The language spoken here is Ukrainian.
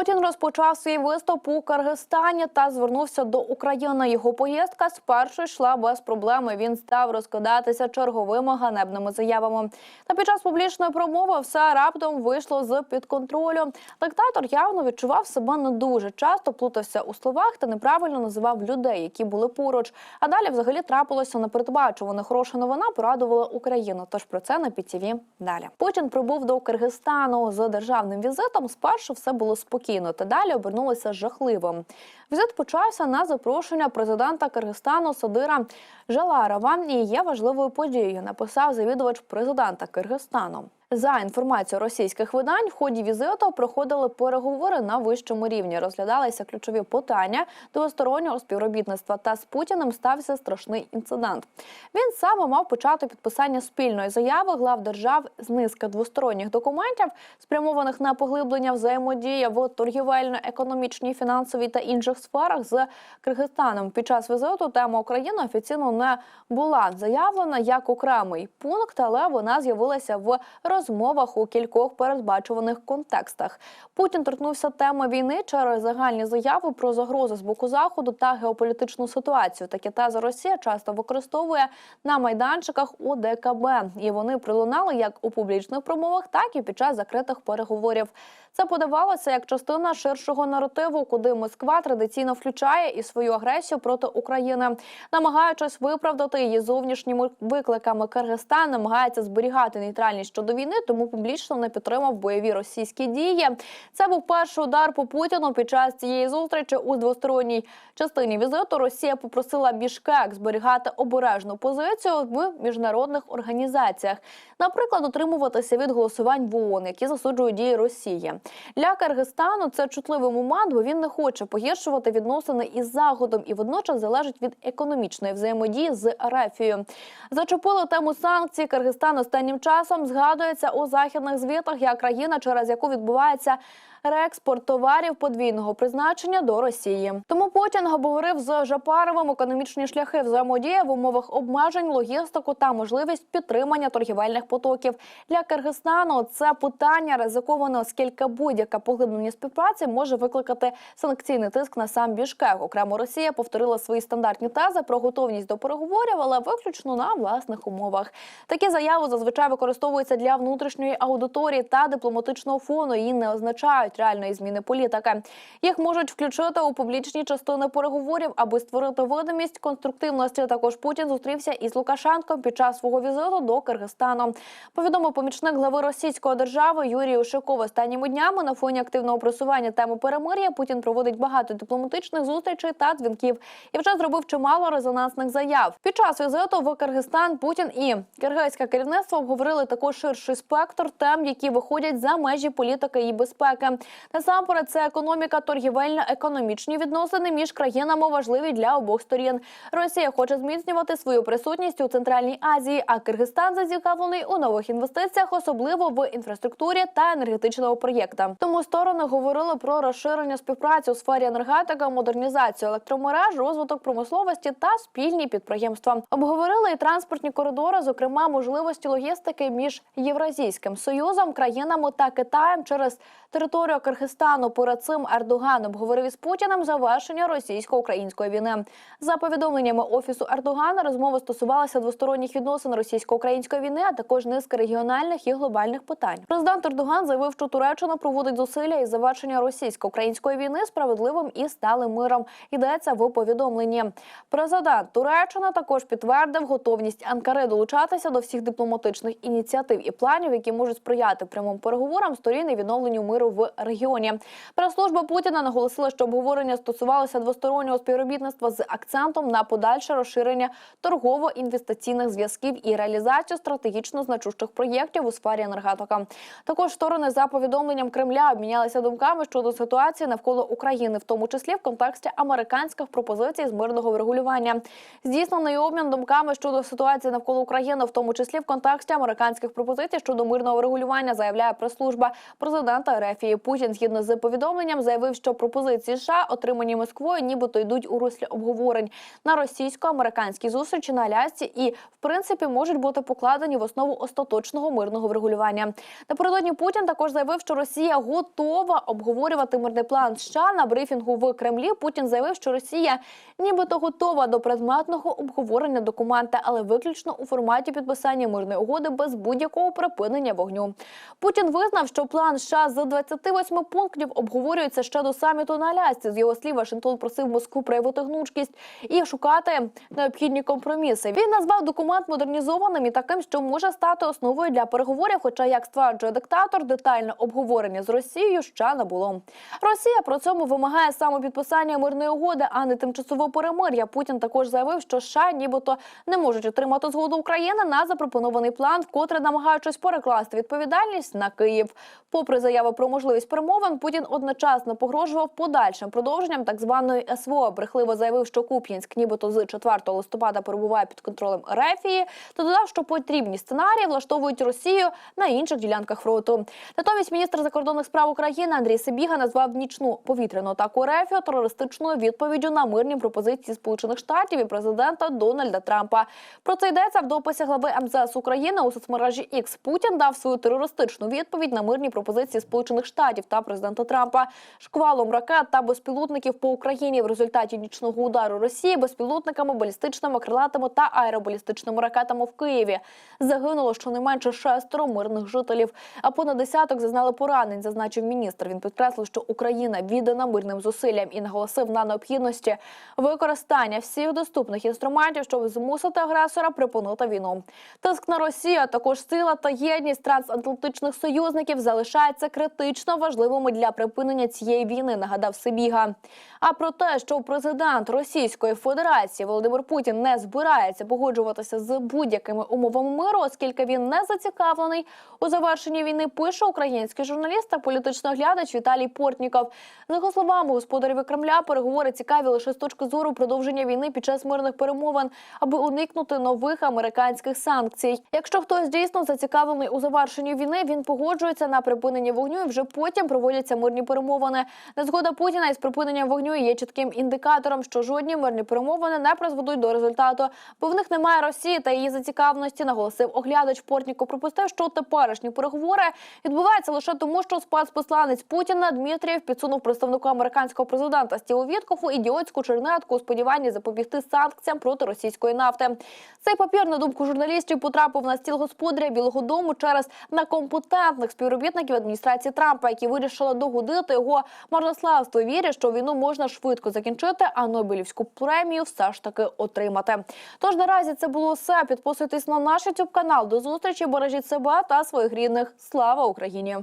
Путін розпочав свій виступ у Киргизстані та звернувся до України. Його поїздка спершу йшла без проблеми. Він став розкладатися черговими ганебними заявами. Та під час публічної промови все раптом вийшло з під контролю. Диктатор явно відчував себе не дуже часто, плутався у словах та неправильно називав людей, які були поруч. А далі взагалі трапилося непередбачуване. Хороша новина порадувала Україну. Тож про це на ПІТІВІ далі. Путін прибув до Киргизстану з державним візитом. Спершу все було спокійно, та далі обернулося жахливим. Візит почався на запрошення президента Киргизстану Садира Жаларова і є важливою подією. Написав завідувач президента Киргизстану. За інформацією російських видань, в ході візиту проходили переговори на вищому рівні. Розглядалися ключові питання двостороннього співробітництва. Та з Путіним стався страшний інцидент. Він саме мав почати підписання спільної заяви глав держав з низки двосторонніх документів, спрямованих на поглиблення взаємодії в торгівельно-економічній, фінансовій та інших сферах з Киргизстаном. Під час візиту тема України офіційно не була заявлена як окремий пункт, але вона з'явилася в розмовах у кількох передбачуваних контекстах. Путін торкнувся теми війни через загальні заяви про загрози з боку заходу та геополітичну ситуацію. Такі тези Росія часто використовує на майданчиках ОДКБ, і вони пролунали як у публічних промовах, так і під час закритих переговорів. Це подавалося як частина ширшого наративу, куди Москва традиційно включає і свою агресію проти України, намагаючись виправдати її зовнішніми викликами. Киргизстан намагається зберігати нейтральність щодо війни, тому публічно не підтримав бойові російські дії. Це був перший удар по Путіну під час цієї зустрічі у двосторонній частині візиту. Росія попросила Бішкек зберігати обережну позицію в міжнародних організаціях, наприклад, утримуватися від голосувань в ООН, які засуджують дії Росії. Для Киргизстану це чутливий момент, бо він не хоче погіршувати відносини із заходом і водночас залежить від економічної взаємодії з Арефією. Зачепили тему санкцій. Киргизстан останнім часом згадується у західних звітах як країна, через яку відбувається. Реекспорт товарів подвійного призначення до Росії. Тому Путін говорив з Жапаровим економічні шляхи взаємодії в умовах обмежень, логістику та можливість підтримання торгівельних потоків для Киргизстану. Це питання ризиковане, оскільки будь-яке поглиблення співпраці може викликати санкційний тиск на сам Бішкек. Окремо Росія повторила свої стандартні тези про готовність до переговорів, але виключно на власних умовах. Такі заяви зазвичай використовуються для внутрішньої аудиторії та дипломатичного фону і не означають реальної зміни політики. Їх можуть включити у публічні частини переговорів, аби створити видимість конструктивності. Також Путін зустрівся із Лукашенком під час свого візиту до Киргизстану. Повідомив помічник глави російської держави Юрій Ушаков. Останніми днями на фоні активного просування теми перемир'я Путін проводить багато дипломатичних зустрічей та дзвінків і вже зробив чимало резонансних заяв. Під час візиту в Киргизстан Путін і киргизьке керівництво обговорили також ширший спектр тем, які виходять за межі політики і безпеки. Насамперед, це економіка, торгівельно-економічні відносини між країнами важливі для обох сторін. Росія хоче зміцнювати свою присутність у Центральній Азії, а Киргизстан зацікавлений у нових інвестиціях, особливо в інфраструктурі та енергетичного проєкта. Тому сторони говорили про розширення співпраці у сфері енергетики, модернізацію електромереж, розвиток промисловості та спільні підприємства. Обговорили і транспортні коридори, зокрема можливості логістики між Євразійським союзом, країнами та Китаєм через територію Киргизстану. Перед цим Ердоган обговорив із Путіним завершення російсько-української війни. За повідомленнями офісу Ердогана, розмови стосувалися двосторонніх відносин російсько-української війни, а також низки регіональних і глобальних питань. Президент Ердоган заявив, що Туреччина проводить зусилля із завершення російсько-української війни справедливим і сталим миром. Йдеться в повідомленні. Президент Туреччини також підтвердив готовність Анкари долучатися до всіх дипломатичних ініціатив і планів, які можуть сприяти прямим переговорам сторін і відновленню миру в регіоні. Прес-служба Путіна наголосила, що обговорення стосувалося двостороннього співробітництва з акцентом на подальше розширення торгово-інвестиційних зв'язків і реалізацію стратегічно значущих проєктів у сфері енергетика. Також сторони за повідомленням Кремля обмінялися думками щодо ситуації навколо України, в тому числі в контексті американських пропозицій з мирного врегулювання. Здійснений обмін думками щодо ситуації навколо України, в тому числі в контексті американських пропозицій щодо мирного врегулювання, заявляє прес-служба президента Рефії. Путін, згідно з повідомленням, заявив, що пропозиції США, отримані Москвою, нібито йдуть у руслі обговорень на російсько-американській зустрічі на Алясці і, в принципі, можуть бути покладені в основу остаточного мирного врегулювання. Напередодні Путін також заявив, що Росія готова обговорювати мирний план США на брифінгу в Кремлі. Путін заявив, що Росія нібито готова до предметного обговорення документа, але виключно у форматі підписання мирної угоди без будь-якого припинення вогню. Путін визнав, що план США з 28 пунктів обговорюється ще до саміту на Алясці. З його слів, Вашингтон просив Москву проявити гнучкість і шукати необхідні компроміси. Він назвав документ модернізованим і таким, що може стати основою для переговорів. Хоча, як стверджує диктатор, детальне обговорення з Росією ще не було. Росія про цьому вимагає саме підписання мирної угоди, а не тимчасового перемир'я. Путін також заявив, що США нібито не можуть отримати згоду України на запропонований план, вкотре намагаючись перекласти відповідальність на Київ. Попри заяви про можливість перемовин, Путін одночасно погрожував подальшим продовженням так званої СВО. Брехливо заявив, що Куп'янськ, нібито з 4 листопада перебуває під контролем Ерефії, та додав, що потрібні сценарії влаштовують Росію на інших ділянках фронту. Натомість міністр закордонних справ України Андрій Сибіга назвав нічну повітряну атаку Ерефію терористичною відповіддю на мирні пропозиції Сполучених Штатів і президента Дональда Трампа. Про це йдеться в дописі глави МЗС України у соцмережі X. Путін дав свою терористичну відповідь на мирні пропозиції Сполучених Штатів та президента Трампа шквалом ракет та безпілотників по Україні в результаті нічного удару Росії безпілотниками, балістичними, крилатими та аеробалістичними ракетами в Києві. Загинуло щонайменше шестеро мирних жителів, а понад десяток зазнали поранень, зазначив міністр. Він підкреслив, що Україна віддана мирним зусиллям і наголосив на необхідності використання всіх доступних інструментів, щоб змусити агресора припинити війну. Тиск на Росію, а також сила та єдність трансатлантичних союзників залишаються критично важливими для припинення цієї війни. Нагадав Сибіга. А про те, що президент Російської Федерації Володимир Путін не збирається погоджуватися з будь-якими умовами миру, оскільки він не зацікавлений у завершенні війни, пише український журналіст та політичний оглядач Віталій Портніков. За його словами, господареві Кремля переговори цікаві лише з точки зору продовження війни під час мирних перемовин, аби уникнути нових американських санкцій. Якщо хтось дійсно зацікавлений у завершенні війни, він погоджується на припинення вогню і вже потім проводяться мирні перемовини. Незгода Путіна із припиненням вогню є чітким індикатором, що жодні мирні перемовини не призведуть до результату, бо в них немає Росії та її зацікавленості, наголосив оглядач Портніко. Припустив, що теперішні переговори відбуваються лише тому, що спецпосланець Путіна Дмитрієв підсунув представнику американського президента Стіву Віткофу ідіотську чернетку у сподіванні запобігти санкціям проти російської нафти. Цей папір, на думку журналістів, потрапив на стіл господаря Білого Дому через некомпетентних співробітників адміністрації Трампа, які вирішила догодити його марнославство. Вірять, що війну можна швидко закінчити, а Нобелівську премію все ж таки отримати. Тож наразі це було все. Підписуйтесь на наш youtube канал. До зустрічі, бережіть себе та своїх рідних. Слава Україні!